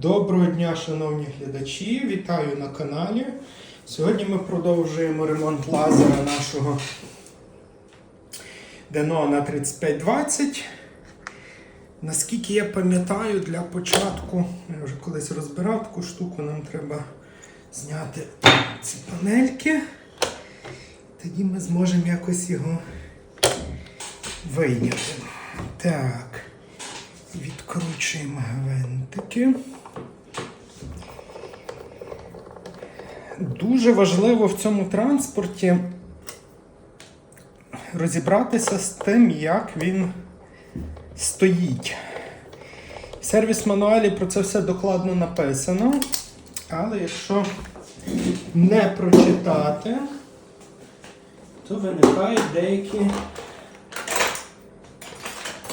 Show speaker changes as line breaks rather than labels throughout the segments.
Доброго дня, шановні глядачі! Вітаю на каналі. Сьогодні ми продовжуємо ремонт лазера нашого Denon 3520. Наскільки я пам'ятаю, для початку, я вже колись розбирав таку штуку, нам треба зняти ці панельки. Тоді ми зможемо якось його вийняти. Так, відкручуємо гвинтики. Дуже важливо в цьому транспорті розібратися з тим, як він стоїть. В сервіс-мануалі про це все докладно написано, але якщо не прочитати, то виникають деякі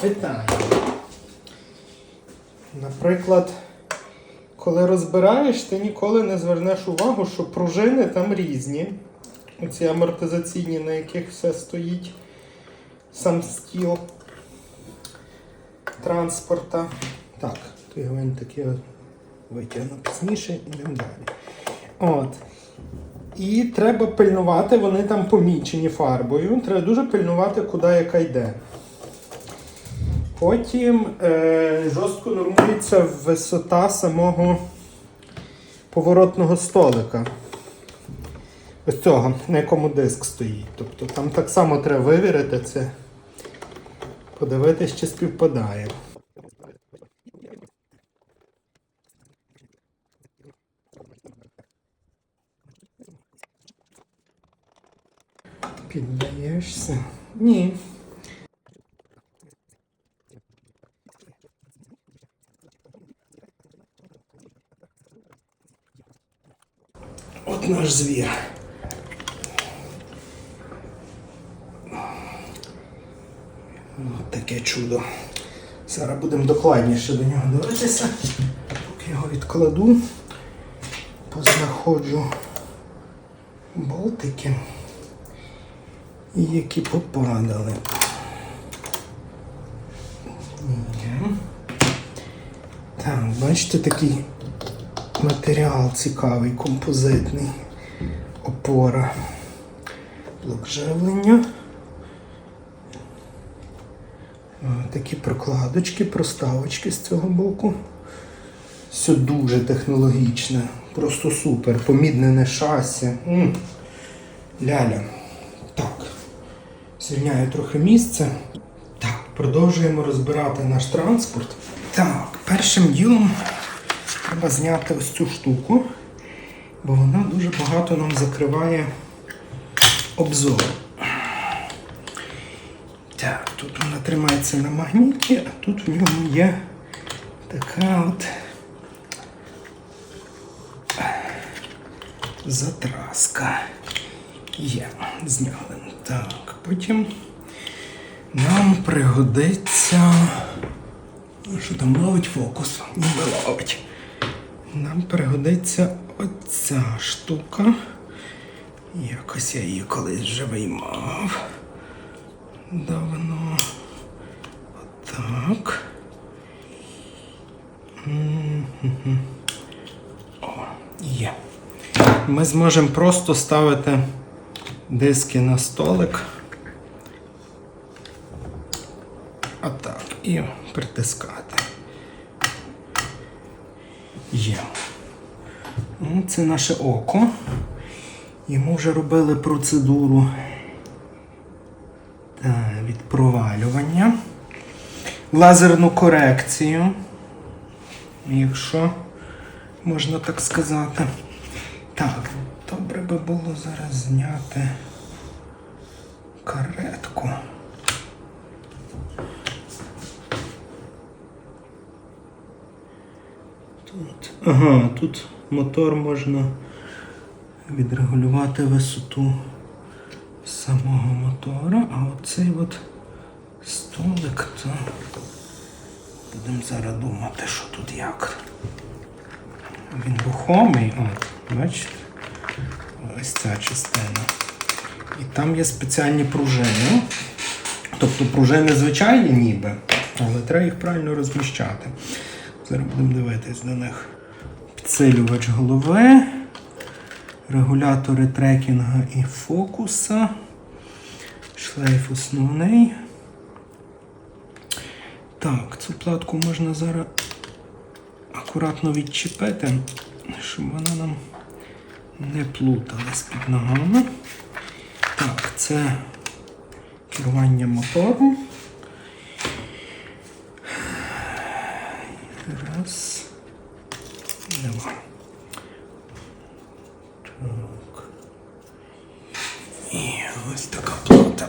питання. Наприклад, коли розбираєш, ти ніколи не звернеш увагу, що пружини там різні. Оці амортизаційні, на яких все стоїть сам стіл транспорта. Так, той гвинтик я витягну пізніше і йдемо далі. От. І треба пильнувати, вони там помічені фарбою. Треба дуже пильнувати, куди яка йде. Потім е, жорстко нормується висота самого поворотного столика. Ось цього, на якому диск стоїть. Тобто там так само треба вивірити це, подивитись, чи співпадає. Піддаєшся? Ні. Наш звір. От таке чудо. Зараз будемо докладніше до нього дивитися. Поки його відкладу, познаходжу болтики, які попадали. Так, бачите, такий матеріал цікавий, композитний. Опора. Блок живлення. Такі прокладочки, проставочки з цього боку. Все дуже технологічне, просто супер. Поміднене шасі. Ляля. Так. Звільняю трохи місце. Так, продовжуємо розбирати наш транспорт. Так, першим ділом треба зняти ось цю штуку, бо вона дуже багато нам закриває обзор. Так, тут вона тримається на магніті, а тут в ньому є така от затраска. Є, зняли. Так, потім нам пригодиться. Що там ловить фокус? Ніби ловить. Нам пригодиться оця штука. Якось я її колись вже виймав. Давно. Отак. О, є. Ми зможемо просто ставити диски на столик. Отак. І притискати. Є. Ну, Це наше око. Йому вже робили процедуру та, від провалювання. Лазерну корекцію, якщо можна так сказати. Так, добре би було зараз зняти каретку. Тут. Ага, тут мотор можна відрегулювати висоту самого мотора, а оцей от столик, то будемо зараз думати, що тут як. Він рухомий, от, бачите? Ось ця частина. І там є спеціальні пружини. Тобто пружини звичайні ніби, але треба їх правильно розміщати. Зараз будемо дивитись до них. Підсилювач голови, регулятори трекінга і фокуса, шлейф основний. Так, цю платку можна зараз акуратно відчепити, щоб вона нам не плуталась під ногами. Так, це керування мотором. Раз. Два. Так. І ось така плата.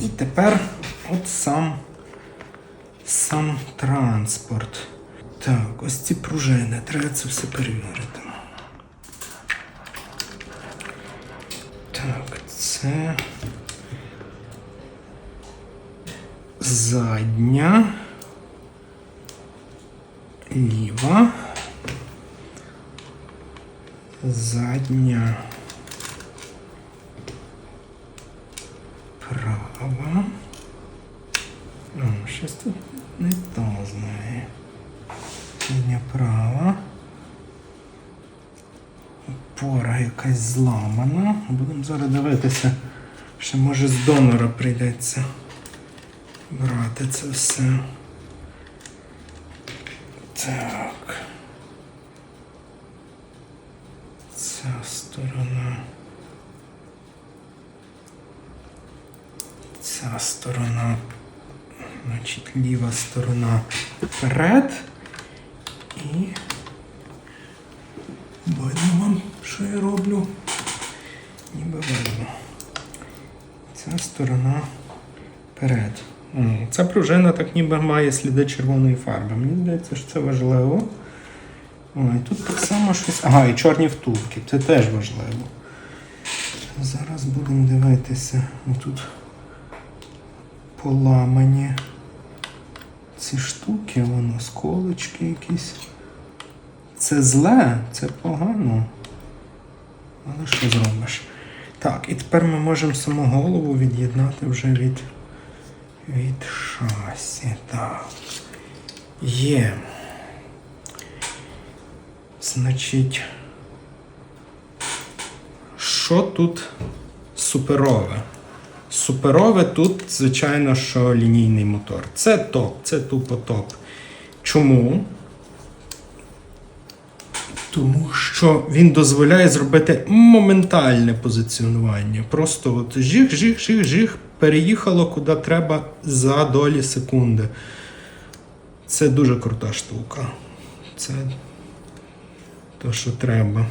І тепер от сам, сам транспорт. Так, ось ці пружини. Треба це все перевірити. Так, це задня, ліва, задня, права. О, щось тут не то знає. Задня права. Опора якась зламана. Будемо зараз дивитися, що може з донора прийдеться брати це все. Так. Ця сторона. Ця сторона. Значить, ліва сторона вперед. І видно вам, що я роблю. Ніби видно. Ця сторона пружина так ніби має сліди червоної фарби. Мені здається, що це важливо. Ой, тут так само щось. Ага, і чорні втулки. Це теж важливо. Зараз будемо дивитися. Тут поламані ці штуки, воно сколочки якісь. Це зле, це погано. Але що зробиш? Так, і тепер ми можемо саму голову від'єднати вже від, від шасі. Так. Є. Значить, що тут суперове? Суперове тут, звичайно, що лінійний мотор. Це топ, це тупо топ. Чому? Тому що він дозволяє зробити моментальне позиціонування. Просто от жих, жих, жих, жих, переїхало куди треба за долі секунди. Це дуже крута штука. Це то, що треба.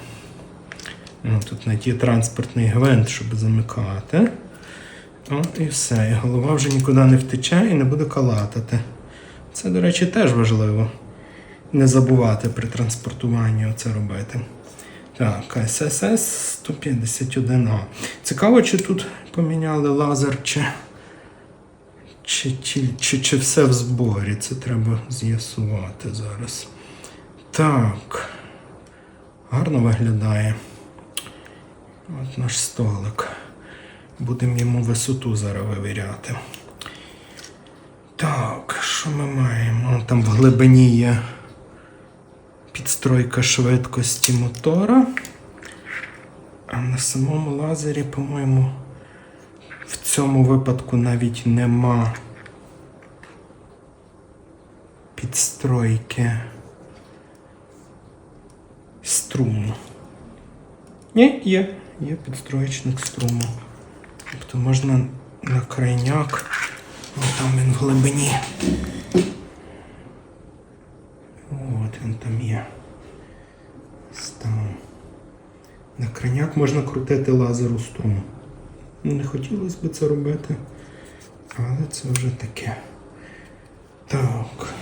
Тут навіть транспортний гвинт, щоб замикати. От і все. І голова вже нікуди не втече і не буде калатати. Це, до речі, теж важливо. Не забувати при транспортуванні оце робити. Так, ССС 151А. Цікаво, чи тут поміняли лазер, чи, чи, чи, чи, чи все в зборі. Це треба з'ясувати зараз. Так. Гарно виглядає. От наш столик. Будемо йому висоту зараз вивіряти. Так, що ми маємо? Там в глибині є підстройка швидкості мотора. А на самому лазері, по-моєму, в цьому випадку навіть нема підстройки струму. Ні, є. Є підстроєчник струму. Тобто можна на крайняк, там він в глибині. От він там є. Ось Там. На крайняк можна крутити лазеру струму. Ну, Не хотілося б це робити, але це вже таке. Так.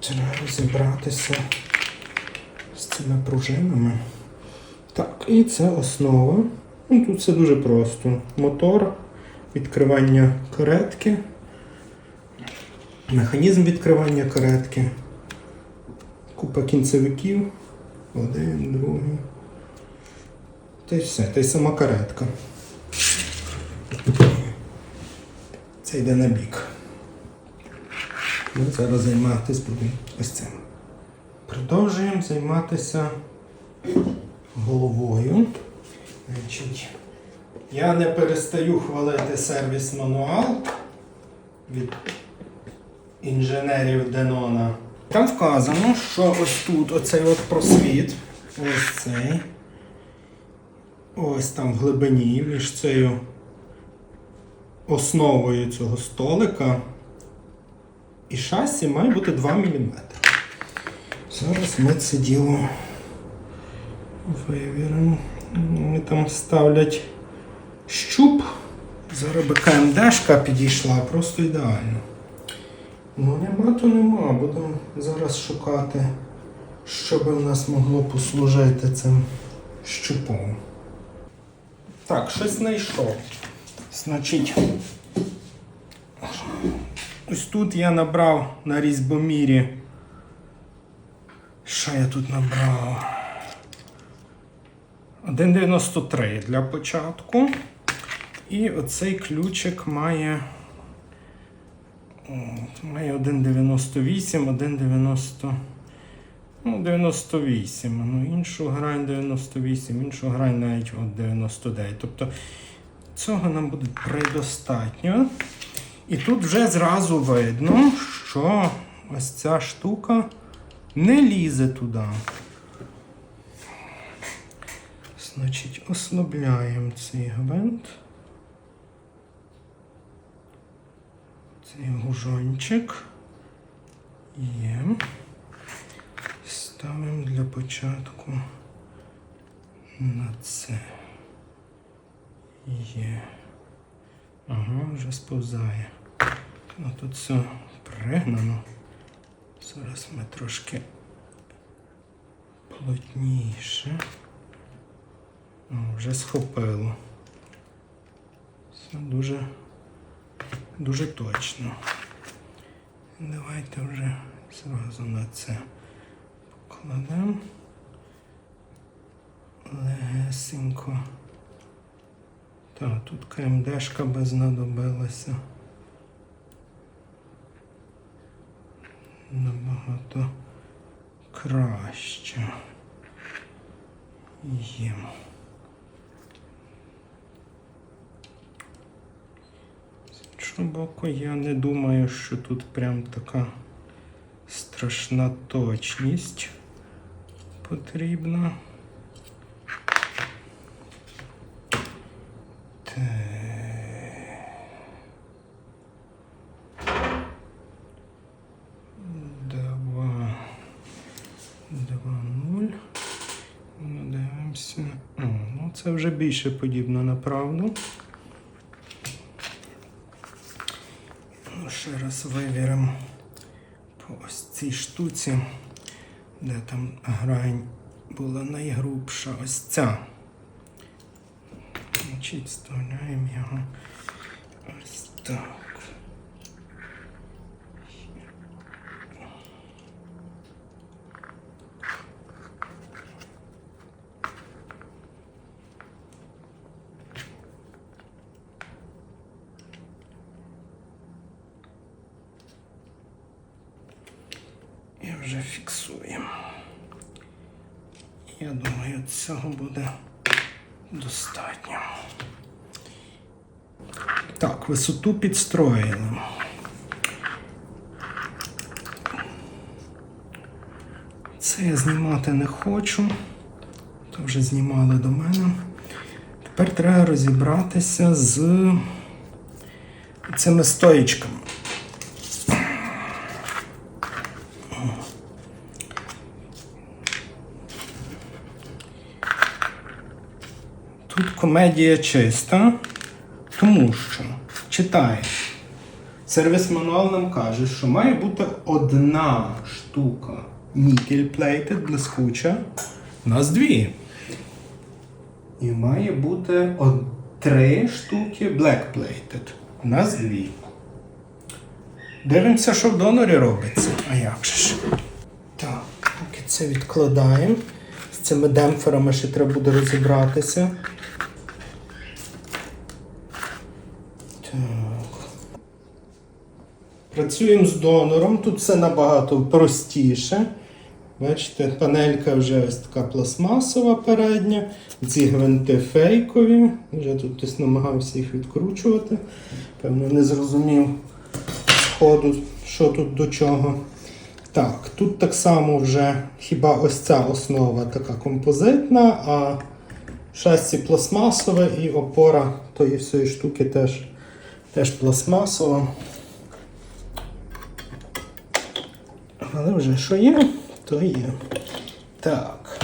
Треба розібратися з цими пружинами. Так, і це основа. Ну, тут все дуже просто. Мотор, відкривання каретки, механізм відкривання каретки, купа кінцевиків. Один, другий. Та й все, та й сама каретка. Це йде на бік. Ми зараз займатися будемо ось цим. Продовжуємо займатися головою. Значить, я не перестаю хвалити сервіс мануал від інженерів Денона. Там вказано, що ось тут оцей от просвіт, ось цей, ось там в глибині між цією основою цього столика і шасі має бути 2 мм. Зараз ми це діло вивіримо. Вони там ставлять щуп. Зараз би КМДшка підійшла просто ідеально. Ну нема, то нема. Будемо зараз шукати, що би в нас могло послужити цим щупом. Так, щось знайшов. Значить, ось тут я набрав на різьбомірі. Що я тут набрав? 1,93 для початку. І оцей ключик має. Має 1,98, 1,90. Ну, 98. Ну, іншу грань 98, іншу грань навіть от 99. Тобто цього нам буде предостатньо. І тут вже зразу видно, що ось ця штука не лізе туди. Значить, ослабляємо цей гвинт. Цей гужончик. Є. Ставимо для початку на це. Є. Ага, вже сповзає. Ну тут все пригнано. Зараз ми трошки плотніше. О, вже схопило. Все дуже, дуже точно. Давайте вже зразу на це покладемо. Легесенько. Так, тут КМДшка би знадобилася. Набагато краще. Є. З іншого боку, я не думаю, що тут прям така страшна точність потрібна. Два. Два нуль. Ну, Дивимося. О, ну це вже більше подібно на правду. Ну, ще раз вивіримо по ось цій штуці, де там грань була найгрубша. Ось ця. Значить, вставляємо його ось так. І вже фіксуємо. Я думаю, цього буде достатньо. Так, висоту підстроїли. Це я знімати не хочу. То вже знімали до мене. Тепер треба розібратися з цими стоїчками. Тут комедія чиста, тому що читаєш. Сервіс мануал нам каже, що має бути одна штука нікель плейтед, блискуча. У нас дві. І має бути од... три штуки black plated. У нас дві. Дивимося, що в донорі робиться. А як же ж? Так, поки це відкладаємо. З цими демпферами ще треба буде розібратися. Так. Працюємо з донором, тут все набагато простіше. Бачите, панелька вже ось така пластмасова передня, ці гвинти фейкові. Вже тут хтось намагався їх відкручувати. Певно, не зрозумів сходу, що тут до чого. Так, тут так само вже хіба ось ця основа така композитна, а шасі пластмасове і опора тої всієї штуки теж, теж пластмасова. Але вже що є, то є. Так.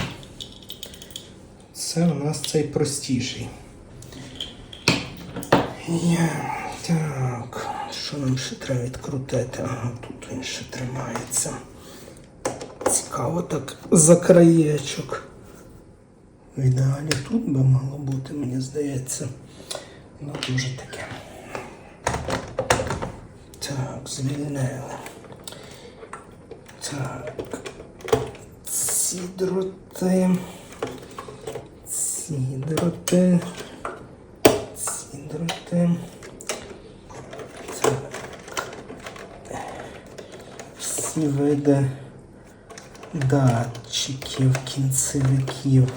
Це у нас цей простіший. Є. Так. Що нам ще треба відкрутити? Ага, тут він ще тримається. Цікаво так за краєчок. В ідеалі тут би мало бути, мені здається. Ну, дуже таке. Так, звільнили. Так. Ці дроти. Ці дроти. Ці дроти. Так. Всі види датчиків, кінцевиків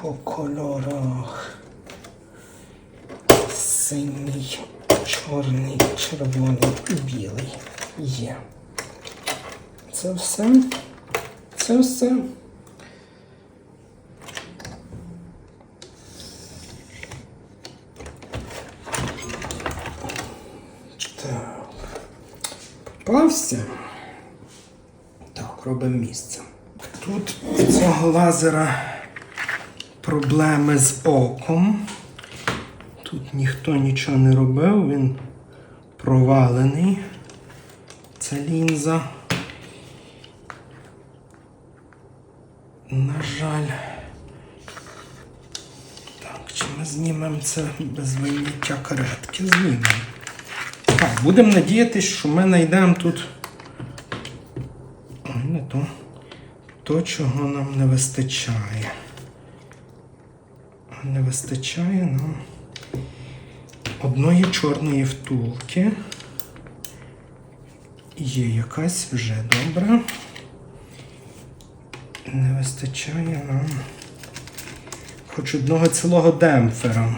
по кольорах. Синій, чорний, червоний і білий є. Це все. Це все. Так. Попався. Так, робимо місце. Тут у цього лазера проблеми з оком. Тут ніхто нічого не робив, він провалений. Ця лінза. На жаль. Так, чи ми знімемо це без вийняття каретки? Знімемо. Так, будемо надіятися, що ми знайдемо тут. Ой, не то. То, чого нам не вистачає. Не вистачає нам одної чорної втулки. Є якась вже добра. Не вистачає нам хоч одного цілого демпфера.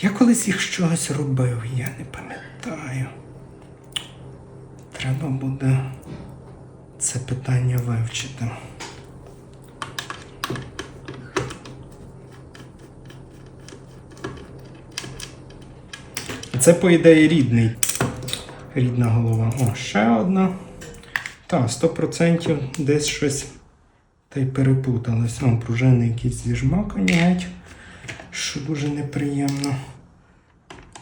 Я колись їх з чогось робив, я не пам'ятаю. Треба буде це питання вивчити. Це, по ідеї, рідний. Рідна голова. О, ще одна. Та, 100% десь щось та й перепуталось. О, пружини якісь зіжмакані геть, що дуже неприємно.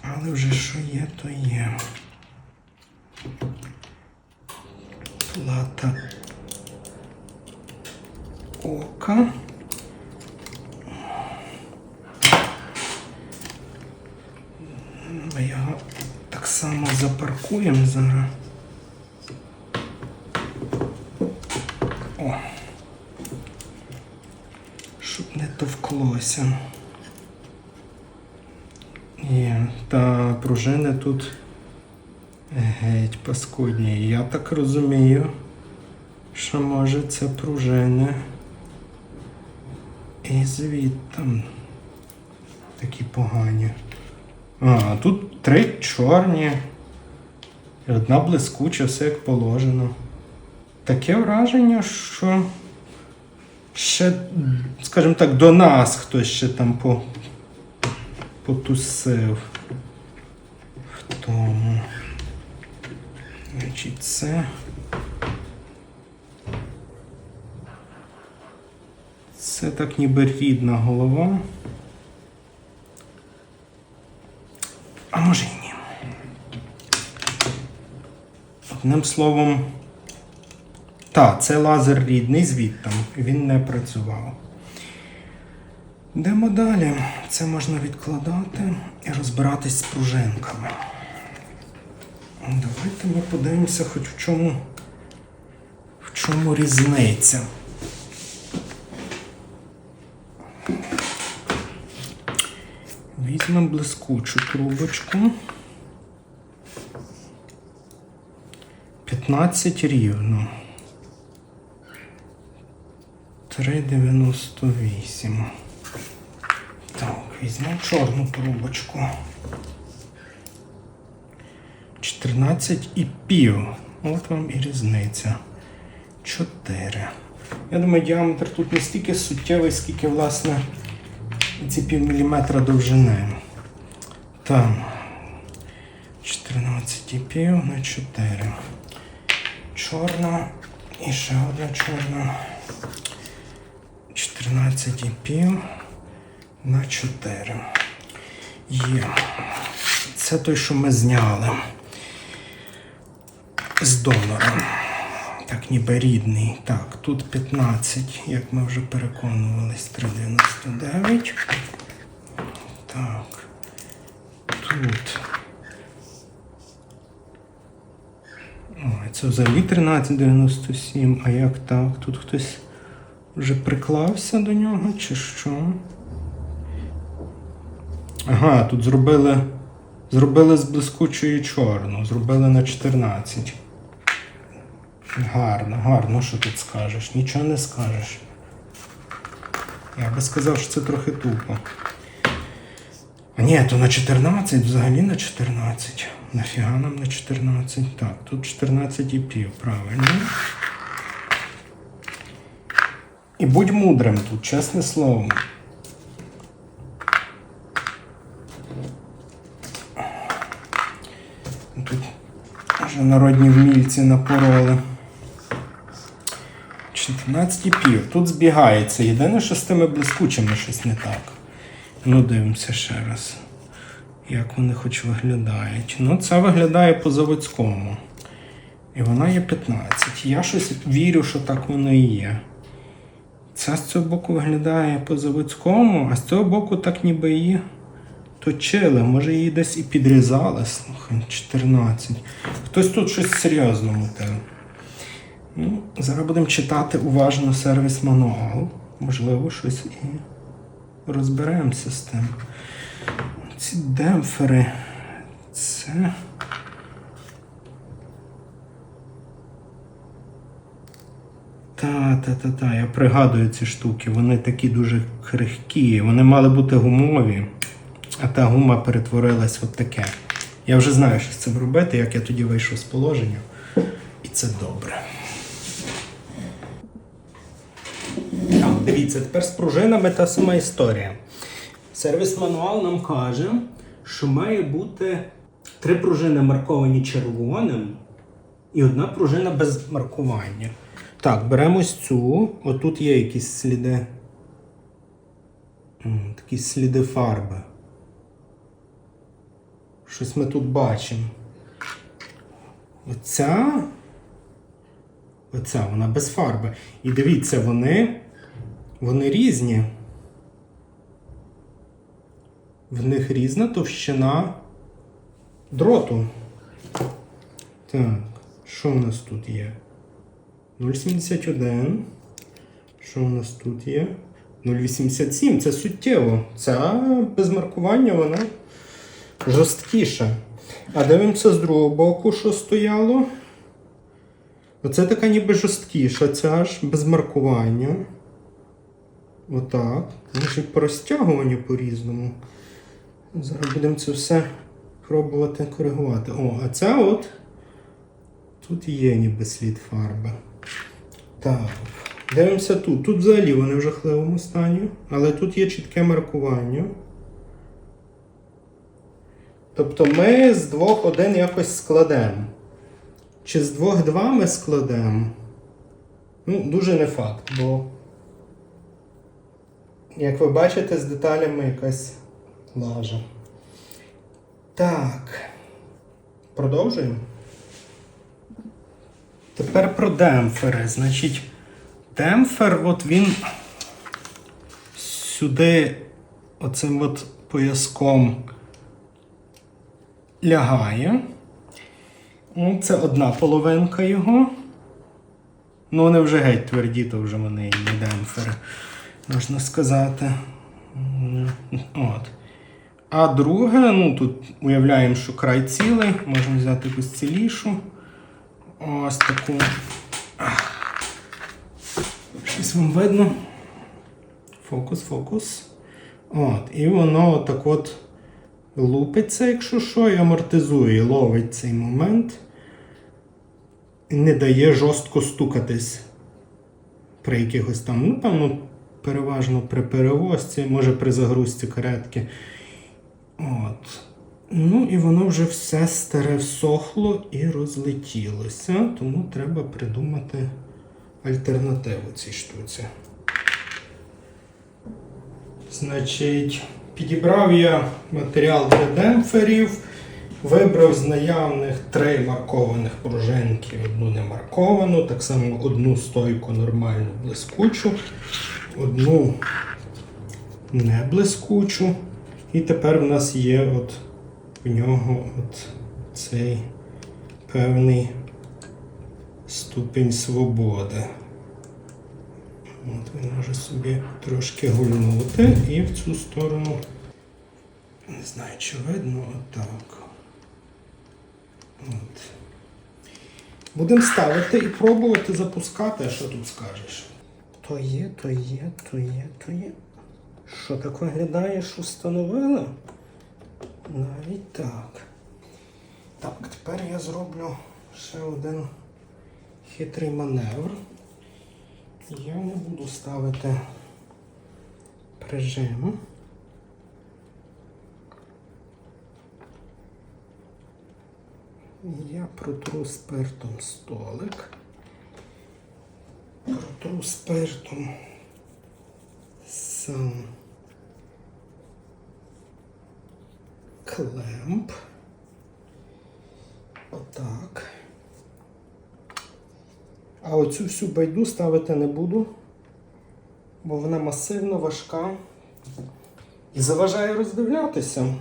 Але вже що є, то є. Плата ока. Ми його так само запаркуємо зараз. О. Щоб не товклося. Є, та пружини тут геть паскудні. Я так розумію, що може це пружини. І звідти такі погані. А, тут три чорні. І одна блискуча, все як положено. Таке враження, що ще, скажімо так, до нас хтось ще там по, потусив. В тому. Значить, це. Це так ніби рідна голова. Одним словом, та, це лазер рідний, звідтам, він не працював. Йдемо далі. Це можна відкладати і розбиратись з пружинками. Давайте ми подивимося, хоч в чому, в чому різниця. Візьмемо блискучу трубочку. 15 рівно. 3,98. Так, візьмемо чорну трубочку. 14 і пів. От вам і різниця. 4. Я думаю, діаметр тут не стільки суттєвий, скільки, власне, ці пів міліметра довжини. Там 14,5 на 4. Чорна і ще одна чорна. 14,5 на 4. Є. Це той, що ми зняли з донором. Так, ніби рідний. Так, тут 15, як ми вже переконувались, 3,99. Так. Тут. Ой, це взагалі 13,97. А як так? Тут хтось вже приклався до нього, чи що? Ага, тут зробили. Зробили з блискучої чорну, зробили на 14. Гарно, гарно, що тут скажеш? Нічого не скажеш. Я би сказав, що це трохи тупо. А ні, то на 14, взагалі на 14. Нафіга нам на 14? Так, тут 14,5, правильно. І будь мудрим тут, чесне слово. Тут вже народні вмільці напороли. 14,5. Тут збігається. Єдине, що з тими блискучими щось не так. Ну, дивимося ще раз. Як вони хоч виглядають. Ну, це виглядає по заводському. І вона є 15. Я щось вірю, що так воно і є. Ця з цього боку виглядає по заводському, а з цього боку так ніби її точили. Може її десь і підрізали. Слухай, 14. Хтось тут щось серйозно мутив. Ну, зараз будемо читати уважно сервіс мануал. Можливо, щось і розберемося з тим. Ці демпфери. Це. Та, та, та, та, я пригадую ці штуки. Вони такі дуже крихкі. Вони мали бути гумові, а та гума перетворилась в таке. Я вже знаю, що з цим робити, як я тоді вийшов з положення. І це добре. Так, дивіться, тепер з пружинами та сама історія. Сервіс-мануал нам каже, що має бути три пружини марковані червоним і одна пружина без маркування. Так, беремо ось цю. Отут є якісь сліди. Такі сліди фарби. Щось ми тут бачимо. Оця. Оця, вона без фарби. І дивіться, вони. Вони різні. В них різна товщина дроту. Так, що у нас тут є? 0,71. Що у нас тут є? 0,87. Це суттєво. Ця без маркування вона жорсткіша. А дивимося з другого боку, що стояло. Оце така ніби жорсткіша, ця ж без маркування. Отак. Вони ж і по розтягуванню по-різному. Зараз будемо це все пробувати коригувати. О, а ця от. Тут є ніби слід фарби. Так. Дивимося тут. Тут взагалі вони в жахливому стані, але тут є чітке маркування. Тобто ми з двох один якось складемо. Чи з двох два ми складемо? Ну, дуже не факт, бо, як ви бачите, з деталями якась лажа. Так. Продовжуємо. Тепер про демпфери. Значить, демпфер, от він сюди оцим от пояском лягає. Ну, Це одна половинка його. Ну, вони вже геть тверді, то вже вони і не демпфери, можна сказати. От. А друге, ну тут уявляємо, що край цілий, можна взяти якусь цілішу. Ось таку. Щось вам видно. Фокус, фокус. От, і воно так от лупиться, якщо що, і амортизує, ловить цей момент. І не дає жорстко стукатись при якихось там, ну, певно, переважно при перевозці, може при загрузці каретки. От. Ну і воно вже все старе всохло і розлетілося, тому треба придумати альтернативу цій штуці. Значить, підібрав я матеріал для демпферів, вибрав з наявних три маркованих пружинки, одну не марковану, так само одну стойку нормальну блискучу, одну не блискучу. І тепер в нас є от у нього от цей певний ступінь свободи. От він може собі трошки гульнути і в цю сторону. Не знаю, чи видно отак. От. Будемо ставити і пробувати запускати, а що тут скажеш. То є, то є, то є, то є. Що так виглядає, що? Навіть так. Так, тепер я зроблю ще один хитрий маневр. Я не буду ставити прижим. Я протру спиртом столик. Протру спиртом сам клемп. Отак. А оцю всю байду ставити не буду, бо вона масивно важка і заважає роздивлятися.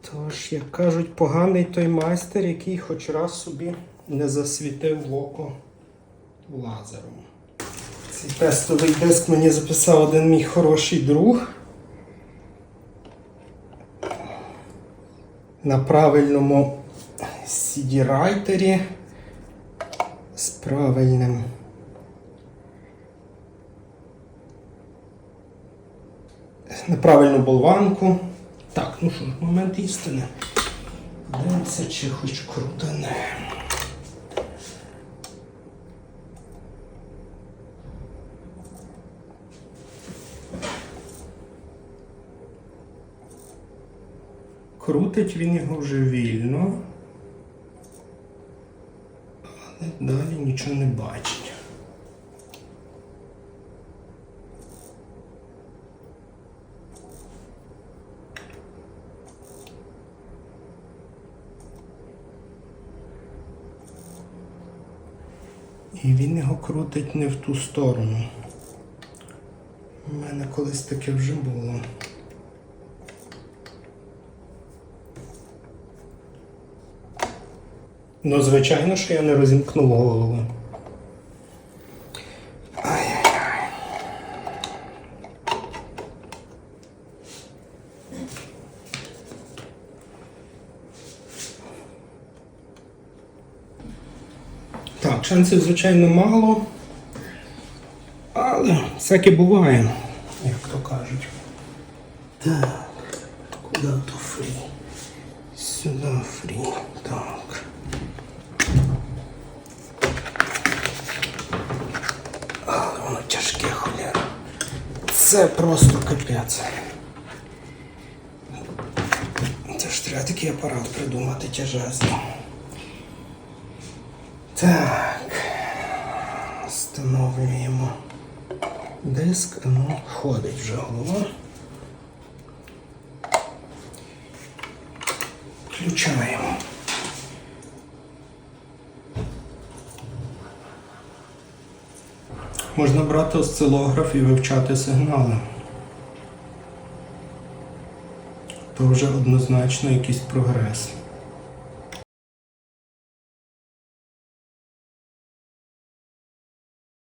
Тож, як кажуть, поганий той майстер, який хоч раз собі не засвітив в око лазером. Цей тестовий диск мені записав один мій хороший друг. На правильному CD-райтері з правильним. На правильну болванку. Так, ну що момент істини. Дивимося, чи хоч крутане. Крутить він його вже вільно, але далі нічого не бачить. І він його крутить не в ту сторону. У мене колись таке вже було. Ну, звичайно, що я не розімкнув голову. Так, шансів, звичайно, мало. Але всяке буває, як то кажуть. Так, куди то фрі? Сюди фрі. Так. Але воно тяжке холєра. Це просто капець. Це ж треба такий апарат придумати тяжезний. Так. Встановлюємо диск, ну, ходить вже голова. Включаємо. Можна брати осцилограф і вивчати сигнали. То вже однозначно якийсь прогрес.